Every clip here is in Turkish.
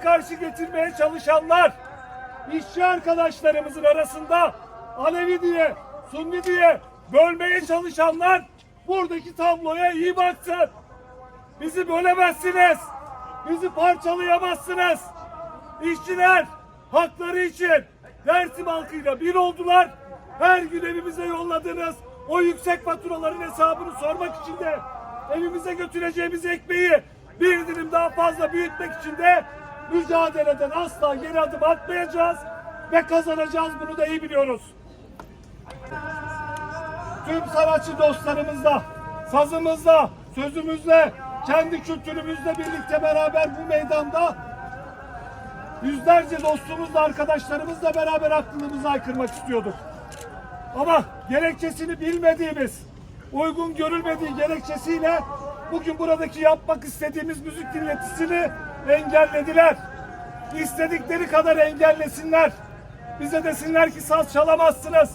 karşı getirmeye çalışanlar, işçi arkadaşlarımızın arasında Alevi diye, Sunni diye bölmeye çalışanlar buradaki tabloya iyi baksın. Bizi bölemezsiniz. Bizi parçalayamazsınız. İşçiler hakları için Dersim halkıyla bir oldular. Her gün evimize yolladığınız o yüksek faturaların hesabını sormak için de evimize götüreceğimiz ekmeği bir dilim daha fazla büyütmek için de mücadeleden asla geri adım atmayacağız ve kazanacağız bunu da iyi biliyoruz. Tüm sanatçı dostlarımızla, sazımızla, sözümüzle, kendi kültürümüzle birlikte beraber bu meydanda yüzlerce dostumuzla, arkadaşlarımızla beraber haklılığımızı aykırmak istiyorduk. Ama gerekçesini bilmediğimiz, uygun görülmediği gerekçesiyle bugün buradaki yapmak istediğimiz müzik dinletisini engellediler. İstedikleri kadar engellesinler. Bize desinler ki saz çalamazsınız,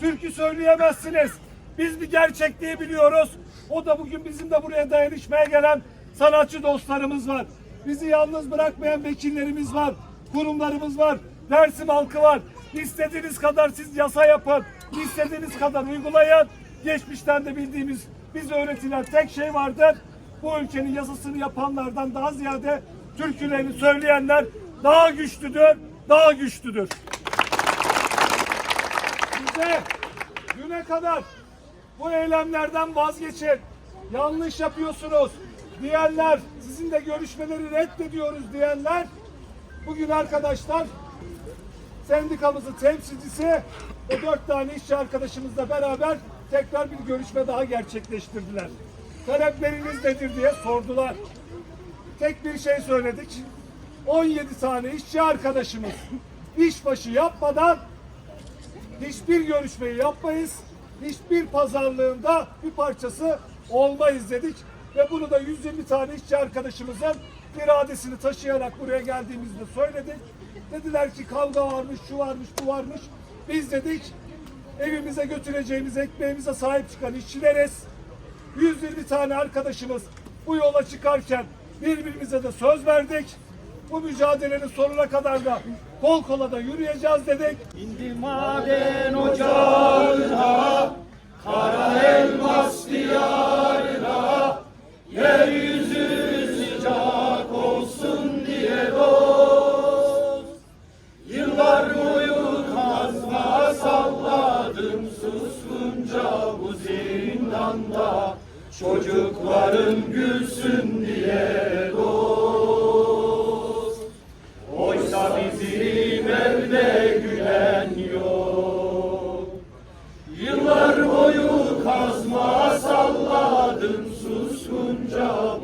türkü söyleyemezsiniz. Biz bir gerçekliği biliyoruz. O da bugün bizim de buraya dayanışmaya gelen sanatçı dostlarımız var. Bizi yalnız bırakmayan vekillerimiz var, kurumlarımız var, Dersim halkı var. İstediğiniz kadar siz yasa yapın, istediğiniz kadar uygulayın. Geçmişten de bildiğimiz, bize öğretilen tek şey vardır. Bu ülkenin yasasını yapanlardan daha ziyade türkülerini söyleyenler daha güçlüdür, daha güçlüdür. Bize düne kadar bu eylemlerden vazgeçin. Yanlış yapıyorsunuz diyenler, sizin de görüşmeleri reddediyoruz diyenler bugün arkadaşlar sendikamızın temsilcisi ve dört tane işçi arkadaşımızla beraber tekrar bir görüşme daha gerçekleştirdiler. Talepleriniz nedir diye sordular. Tek bir şey söyledik. 17 tane işçi arkadaşımız işbaşı yapmadan hiçbir görüşmeyi yapmayız. Hiçbir pazarlığında bir parçası olmayız dedik. Ve bunu da 120 tane işçi arkadaşımızın iradesini taşıyarak buraya geldiğimizde söyledik. Dediler ki kavga varmış, şu varmış, bu varmış. Biz dedik evimize götüreceğimiz ekmeğimize sahip çıkan işçileriz. 120 tane arkadaşımız bu yola çıkarken birbirimize de söz verdik. Bu mücadelenin sonuna kadar da kol kola da yürüyeceğiz dedik. İndi maden ocağına, kara elmas diyarına, yeryüzü sıcak olsun diye dost. Yıllar boyu kazma salladım suskunca bu zindanda, çocukların gülsün diye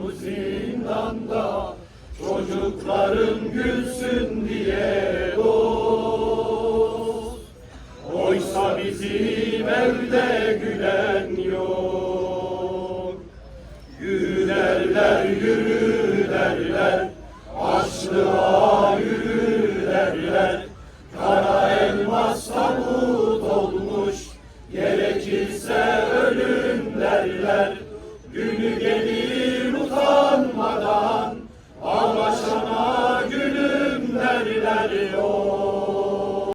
bu zindanda. Çocukların gülsün diye dost. Oysa bizim evde gülen yok. Yürü derler, yürü derler,